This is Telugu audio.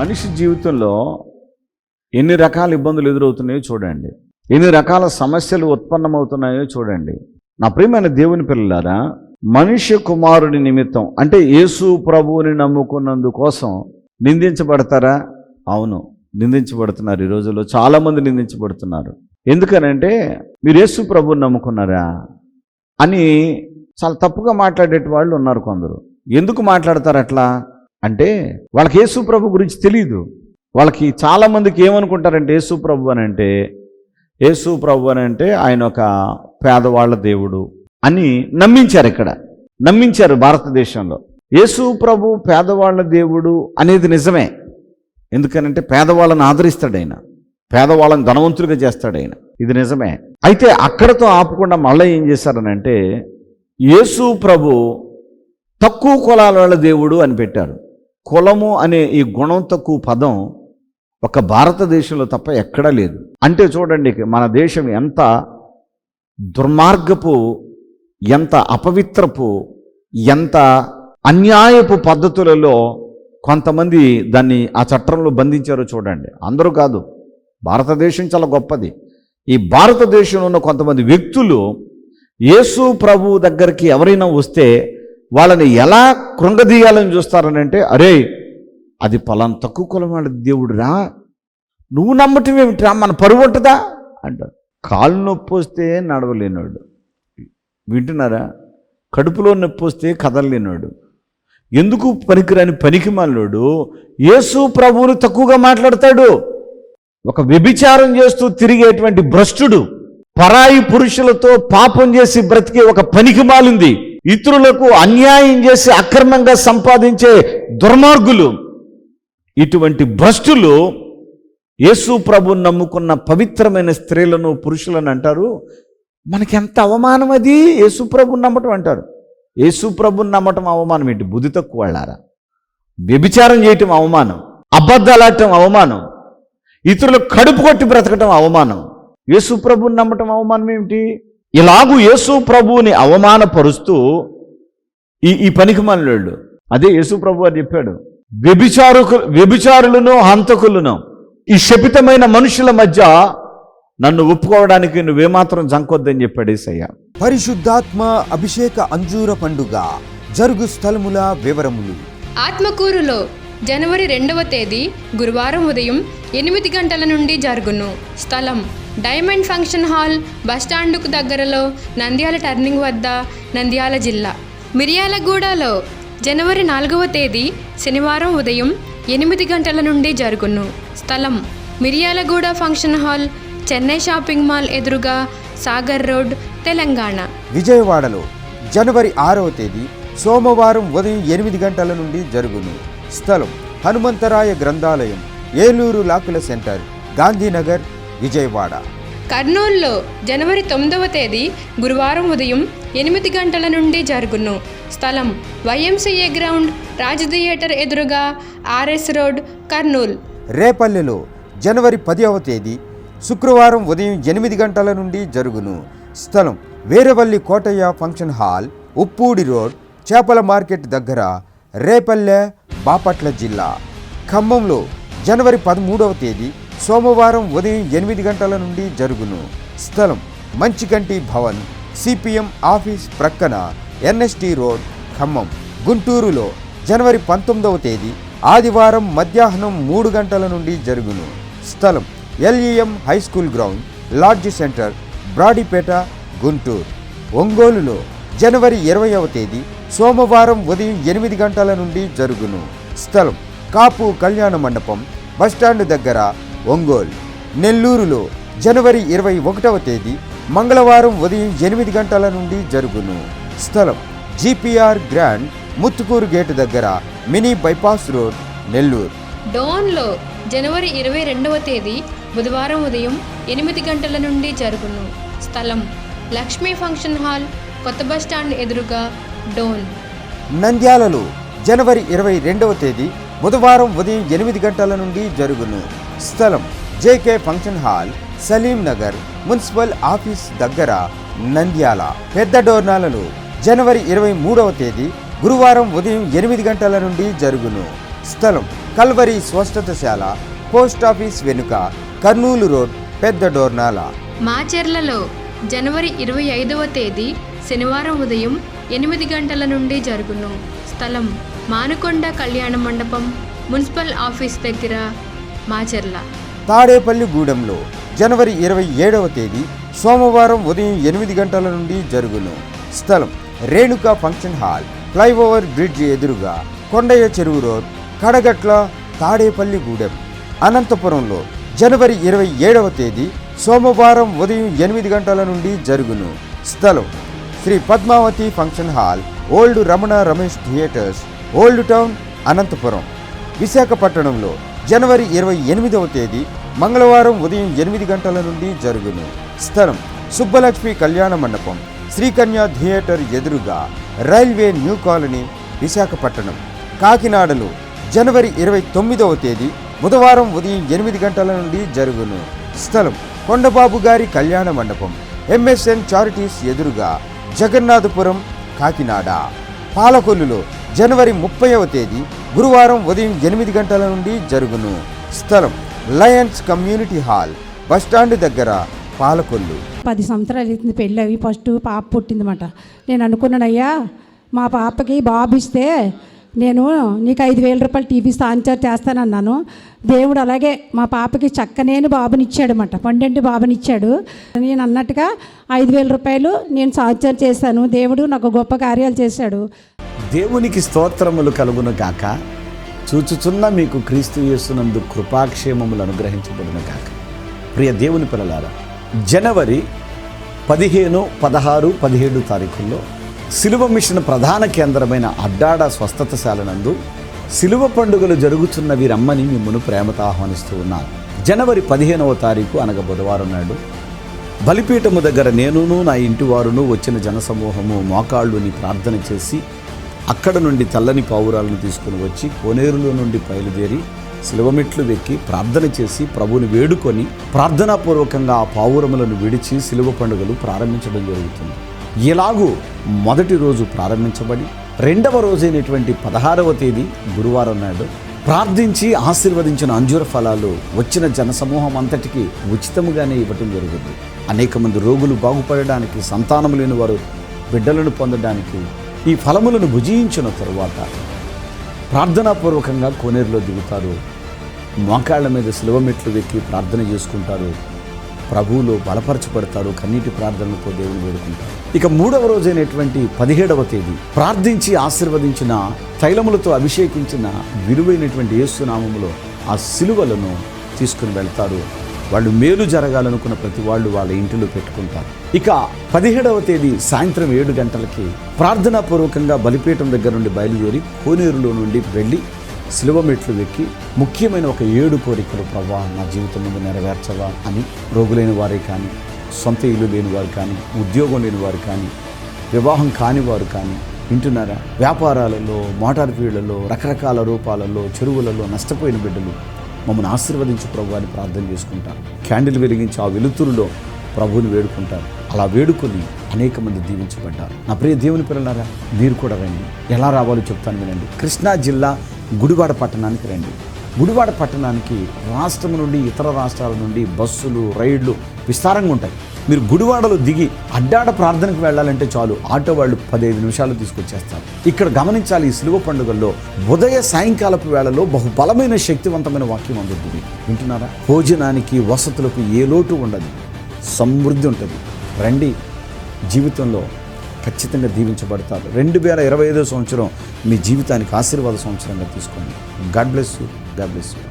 మనిషి జీవితంలో ఎన్ని రకాల ఇబ్బందులు ఎదురవుతున్నాయో చూడండి. ఎన్ని రకాల సమస్యలు ఉత్పన్నమవుతున్నాయో చూడండి. నా ప్రియమైన దేవుని పిల్లలారా మనిషి కుమారుని నిమిత్తం అంటే యేసు ప్రభువుని నమ్ముకున్నందుకోసం నిందించబడతారా? అవును నిందించబడుతున్నారు ఈ రోజుల్లో. చాలామంది నిందించబడుతున్నారు. ఎందుకనంటే మీరు యేసు ప్రభువుని నమ్ముకున్నారా అని చాలా తప్పుగా మాట్లాడేటి వాళ్ళు ఉన్నారు కొందరు. ఎందుకు మాట్లాడతారు అట్లా? అంటే వాళ్ళకి యేసు ప్రభు గురించి తెలియదు వాళ్ళకి చాలామందికి ఏమనుకుంటారంటే యేసు ప్రభు అని అంటే యేసు ప్రభు అని అంటే ఆయన ఒక పేదవాళ్ళ దేవుడు అని నమ్మించారు ఇక్కడ. నమ్మించారు భారతదేశంలో. యేసు ప్రభు పేదవాళ్ళ దేవుడు అనేది నిజమే. ఎందుకనంటే పేదవాళ్ళని ఆదరిస్తాడు ఆయన. పేదవాళ్ళని ధనవంతులుగా చేస్తాడు ఆయన. ఇది నిజమే. అయితే అక్కడతో ఆపకుండా మళ్ళీ ఏం చేశారనంటే యేసు ప్రభు తక్కువ కులాల వాళ్ళ దేవుడు అని పెట్టారు కులము అనే ఈ గుణం తక్కువ పదం ఒక భారతదేశంలో తప్ప ఎక్కడా లేదు. అంటే చూడండి మన దేశం ఎంత దుర్మార్గపు ఎంత అపవిత్రపు ఎంత అన్యాయపు పద్ధతులలో కొంతమంది దాన్ని ఆ చట్టంలో బంధించారో చూడండి. అందరూ కాదు భారతదేశం చాలా గొప్పది. ఈ భారతదేశంలో ఉన్న కొంతమంది వ్యక్తులు యేసు ప్రభు దగ్గరికి ఎవరైనా వస్తే వాళ్ళని ఎలా కృంగదీయాలని చూస్తారనంటే అరే అది పలానా తక్కువ కులం వాళ్ళ దేవుడురా. నువ్వు నమ్మటం ఏమిటిరా మన పరువు ఉంటుందా? అంటారు. కాళ్ళు నొప్పి వస్తే నడవలేనాడు. వింటున్నారా? కడుపులో నొప్పి వస్తే కదలలేనాడు. ఎందుకు పనికిరాని పనికి మాలోడు యేసు ప్రభువుని తక్కువగా మాట్లాడతాడు. ఒక వ్యభిచారం చేస్తూ తిరిగేటువంటి భ్రష్టుడు పరాయి పురుషులతో పాపం చేసి బ్రతికే ఒక పనికి మాలింది ఇతరులకు అన్యాయం చేసి అక్రమంగా సంపాదించే దుర్మార్గులు ఇటువంటి భ్రష్టులు యేసు ప్రభుని నమ్ముకున్న పవిత్రమైన స్త్రీలను పురుషులను అంటారు. మనకి ఎంత అవమానం అది? యేసు ప్రభుని నమ్మటం అంటారు. యేసు ప్రభుని నమ్మటం అవమానం ఏంటి? బుద్ధి తక్కువ వాళ్ళారా? వ్యభిచారం చేయటం అవమానం. అబద్ధాలాడటం అవమానం. ఇతరులు కడుపు కొట్టి బ్రతకటం అవమానం. యేసు ప్రభుని నమ్మటం అవమానం ఏమిటి? ఇలాగూ యేసు ప్రభువుని అవమానపరుస్తూ ఈ ఈ పనికి మనలోళ్ళు. అదే యేసు ప్రభు అని చెప్పాడు వ్యభిచారుకు వ్యభిచారులను హంతకులను ఈ శపితమైన మనుషుల మధ్య నన్ను ఒప్పుకోవడానికి నువ్వేమాత్రం జంకొద్దని చెప్పాడు ఏసయ్య. పరిశుద్ధాత్మ అభిషేక అంజూర పండుగ జరుగు స్థలముల వివరములు. ఆత్మకూరులో జనవరి రెండవ తేదీ గురువారం ఉదయం ఎనిమిది గంటల నుండి జరుగును. స్థలం డైమండ్ ఫంక్షన్ హాల్ బస్టాండుకు దగ్గరలో నంద్యాల టర్నింగ్ వద్ద నంద్యాల జిల్లా. మిర్యాలగూడలో జనవరి నాలుగవ తేదీ శనివారం ఉదయం ఎనిమిది గంటల నుండి జరుగును. స్థలం Miryalaguda function hall Chennai shopping mall ఎదురుగా సాగర్ రోడ్ తెలంగాణ. విజయవాడలో జనవరి ఆరవ తేదీ సోమవారం ఉదయం ఎనిమిది గంటల నుండి జరుగును. స్థలం హనుమంతరాయ గ్రంథాలయం ఏలూరు లాకుల సెంటర్ గాంధీనగర్ విజయవాడ. కర్నూలులో జనవరి తొమ్మిదవ తేదీ గురువారం ఉదయం ఎనిమిది గంటల నుండి జరుగును. స్థలం వైఎంసీఏ గ్రౌండ్ రాజ్ థియేటర్ ఎదురుగా ఆర్ఎస్ రోడ్ కర్నూల్. రేపల్లెలో జనవరి పదివ తేదీ శుక్రవారం ఉదయం ఎనిమిది గంటల నుండి జరుగును. స్థలం Veravalli Kotaiah function hall Uppudi road చేపల మార్కెట్ దగ్గర రేపల్లె బాపట్ల జిల్లా. ఖమ్మంలో జనవరి పదమూడవ తేదీ సోమవారం ఉదయం ఎనిమిది గంటల నుండి జరుగును. స్థలం మంచికంటి భవన్ సిపిఎం ఆఫీస్ ప్రక్కన ఎన్ఎస్టి రోడ్ ఖమ్మం. గుంటూరులో జనవరి పంతొమ్మిదవ తేదీ ఆదివారం మధ్యాహ్నం మూడు గంటల నుండి జరుగును. స్థలం LEM high school ground lodge centre Brodipet Guntur. ఒంగోలులో జనవరి ఇరవైవ తేదీ సోమవారం ఉదయం ఎనిమిది గంటల నుండి జరుగును. స్థలం కాపు కళ్యాణ మండపం బస్టాండ్ దగ్గర ఒంగోలు. నెల్లూరులో జనవరి ఇరవై ఒకటవ తేదీ మంగళవారం ఉదయం ఎనిమిది గంటల నుండి జరుగును. స్థలం జిపిఆర్ గ్రాండ్ ముత్తుకూరు గేటు దగ్గర మినీ బైపాస్ రోడ్ నెల్లూరు. డోన్లో జనవరి ఇరవై రెండవ తేదీ బుధవారం ఉదయం ఎనిమిది గంటల నుండి జరుగును. స్థలం లక్ష్మీ ఫంక్షన్ హాల్ కొత్త బస్టాండ్ ఎదురుగా డోన్ నంద్యాలలో జనవరి ఇరవై రెండవ తేదీ బుధవారం ఉదయం ఎనిమిది గంటల నుండి జరుగును. స్థలం JK function hall Salim Nagar municipal office దగ్గర నంద్యాల. పెద్ద డోర్నాలలో జనవరి ఇరవై మూడవ తేదీ గురువారం ఉదయం ఎనిమిది గంటల నుండి జరుగును. స్థలం కల్వరి స్వస్థతశాల పోస్ట్ ఆఫీస్ వెనుక కర్నూలు రోడ్ పెద్ద డోర్నాల. మాచెర్లలో జనవరి ఇరవై ఐదవ తేదీ శనివారం ఉదయం ఎనిమిది గంటల నుండి జరుగును. స్థలం మానుకొండ కళ్యాణ మండపం మున్సిపల్ ఆఫీస్ దగ్గర మాచెర్ల. తాడేపల్లి గూడెంలో జనవరి ఇరవై ఏడవ తేదీ సోమవారం ఉదయం ఎనిమిది గంటల నుండి జరుగును. స్థలం Renuka function hall flyover bridge ఎదురుగా కొండయ్య చెరువు రోడ్ కడగట్ల తాడేపల్లి గూడెం. అనంతపురంలో జనవరి ఇరవై ఏడవ తేదీ సోమవారం ఉదయం ఎనిమిది గంటల నుండి జరుగును. స్థలం Sri Padmavathi function hall old Ramana Ramesh theatres old town Anantapur. విశాఖపట్నంలో జనవరి ఇరవై ఎనిమిదవ తేదీ మంగళవారం ఉదయం ఎనిమిది గంటల నుండి జరుగును. స్థలం సుబ్బలక్ష్మి కళ్యాణ మండపం శ్రీకన్య థియేటర్ ఎదురుగా రైల్వే న్యూ కాలనీ విశాఖపట్నం. కాకినాడలో జనవరి ఇరవై తొమ్మిదవ తేదీ బుధవారం ఉదయం ఎనిమిది గంటల నుండి జరుగును. స్థలం కొండబాబు గారి కళ్యాణ మండపం ఎంఎస్ఎన్ చారిటీస్ ఎదురుగా జగన్నాథపురం కాకినాడ. పాలకొల్లులో జనవరి ముప్పైవ తేదీ గురువారం ఉదయం ఎనిమిది గంటల నుండి జరుగును. స్థలం లయన్స్ కమ్యూనిటీ హాల్ బస్టాండ్ దగ్గర పాలకొల్లు. పది సంవత్సరాలు అవుతుంది పెళ్ళి అవి ఫస్ట్ పాప పుట్టిందన్నమాట. నేను అనుకున్నానయ్యా మా పాపకి బాబు ఇస్తే నేను నీకు ఐదు వేల రూపాయలు టీవీ స్పాన్సర్ చేస్తానన్నాను. దేవుడు అలాగే మా పాపకి చక్కనేని బాబునిచ్చాడనమాట పండంటి బాబునిచ్చాడు. నేను అన్నట్టుగా ఐదు వేల రూపాయలు నేను స్పాన్సర్ చేశాను. దేవుడు నాకు గొప్ప కార్యాలు చేశాడు. దేవునికి స్తోత్రములు కలుగును గాక. చూచుచున్న మీకు క్రీస్తు చేస్తున్నందు కృపాక్షేమములు అనుగ్రహించబడును గాక. ప్రియ దేవుని పిల్లలారా జనవరి పదిహేను పదహారు పదిహేడు తారీఖుల్లో సిలువ మిషన్ ప్రధాన కేంద్రమైన అడ్డాడ స్వస్థతశాల నందు సిలువ పండుగలు జరుగుతున్నవి రమ్మని మిమ్మల్ని ప్రేమతో ఆహ్వానిస్తూ ఉన్నాను జనవరి పదిహేనవ తారీఖు అనగా బుధవారం నాడు. బలిపీఠము దగ్గర నేనును నా ఇంటి వారును వచ్చిన జనసమూహము మోకాళ్ళుని ప్రార్థన చేసి అక్కడ నుండి తెల్లని పావురాలను తీసుకుని వచ్చి కోనేరులో నుండి బయలుదేరి శిలువమెట్లు వెక్కి ప్రార్థన చేసి ప్రభుని వేడుకొని ప్రార్థనాపూర్వకంగా ఆ పావురములను విడిచి శిలువ పండుగలు ప్రారంభించడం జరుగుతుంది. ఇలాగూ మొదటి రోజు ప్రారంభించబడి రెండవ రోజైనటువంటి పదహారవ తేదీ గురువారం నాడు ప్రార్థించి ఆశీర్వదించిన అంజూర ఫలాలు వచ్చిన జనసమూహం అంతటికి ఉచితముగానే ఇవ్వటం జరుగుతుంది అనేక మంది రోగులు బాగుపడడానికి సంతానం లేని వారు బిడ్డలను పొందడానికి ఈ ఫలములను భుజించిన తరువాత ప్రార్థనాపూర్వకంగా కోనేరులో దిగుతారు. మోకాళ్ళ మీద సులభమెట్లు వెక్కి ప్రార్థన చేసుకుంటారు. ప్రభువులో బలపరచబడతారు కన్నీటి ప్రార్థనలతో దేవుని వేడుకుంటారు. ఇక మూడవ రోజైనటువంటి పదిహేడవ తేదీ ప్రార్థించి ఆశీర్వదించిన తైలములతో అభిషేకించిన విలువైనటువంటి యేసునామములో ఆ సిలువలను తీసుకుని వెళ్తారు. వాళ్ళు మేలు జరగాలనుకున్న ప్రతి వాళ్ళు వాళ్ళ ఇంటిలో పెట్టుకుంటారు. ఇక పదిహేడవ తేదీ సాయంత్రం ఏడు గంటలకి ప్రార్థనాపూర్వకంగా బలిపీఠం దగ్గర నుండి బయలుదేరి కోనేరులో నుండి వెళ్ళి శిలువ మెట్లు వెక్కి ముఖ్యమైన ఒక ఏడు కోరికలు ప్రభా నా జీవితం ముందు నెరవేర్చవా అని రోగులైన వారే కానీ సొంత ఇల్లు లేని వారు కానీ ఉద్యోగం లేని వారు కానీ వివాహం కాని వారు కానీ వింటున్నారా? వ్యాపారాలలో మోటార్ ఫీల్డ్లలో రకరకాల రూపాలలో చెరువులలో నష్టపోయిన బిడ్డలు మమ్మల్ని ఆశీర్వదించి ప్రభు అని ప్రార్థన చేసుకుంటారు. క్యాండిల్ వెలిగించి ఆ వెలుతురులో ప్రభువుని వేడుకుంటారు. అలా వేడుకొని అనేక మంది దీవించబడ్డారు. నా ప్రియ దేవుని పిల్లలారా మీరు కూడా రండి. ఎలా రావాలో చెప్తాను వినండి. కృష్ణా జిల్లా గుడివాడ పట్టణానికి రండి. గుడివాడ పట్టణానికి రాష్ట్రం నుండి ఇతర రాష్ట్రాల నుండి బస్సులు రైళ్ళు విస్తారంగా ఉంటాయి. మీరు గుడివాడలో దిగి అడ్డాడ ప్రార్థనకు వెళ్ళాలంటే చాలు. ఆటో వాళ్ళు పదిహేను నిమిషాలు తీసుకొచ్చేస్తారు. ఇక్కడ గమనించాలి ఈ సులువ పండుగల్లో ఉదయ సాయంకాలపు వేళలో బహుబలమైన శక్తివంతమైన వాక్యం అందుతుంది. వింటున్నారా? భోజనానికి వసతులకు ఏ లోటు ఉండదు. సమృద్ధి ఉంటుంది. రండి. జీవితంలో ఖచ్చితంగా దీవించబడతారు. రెండు వేల ఇరవై ఐదో సంవత్సరం మీ జీవితానికి ఆశీర్వాద సంవత్సరంగా తీసుకోండి. God bless you. God bless you.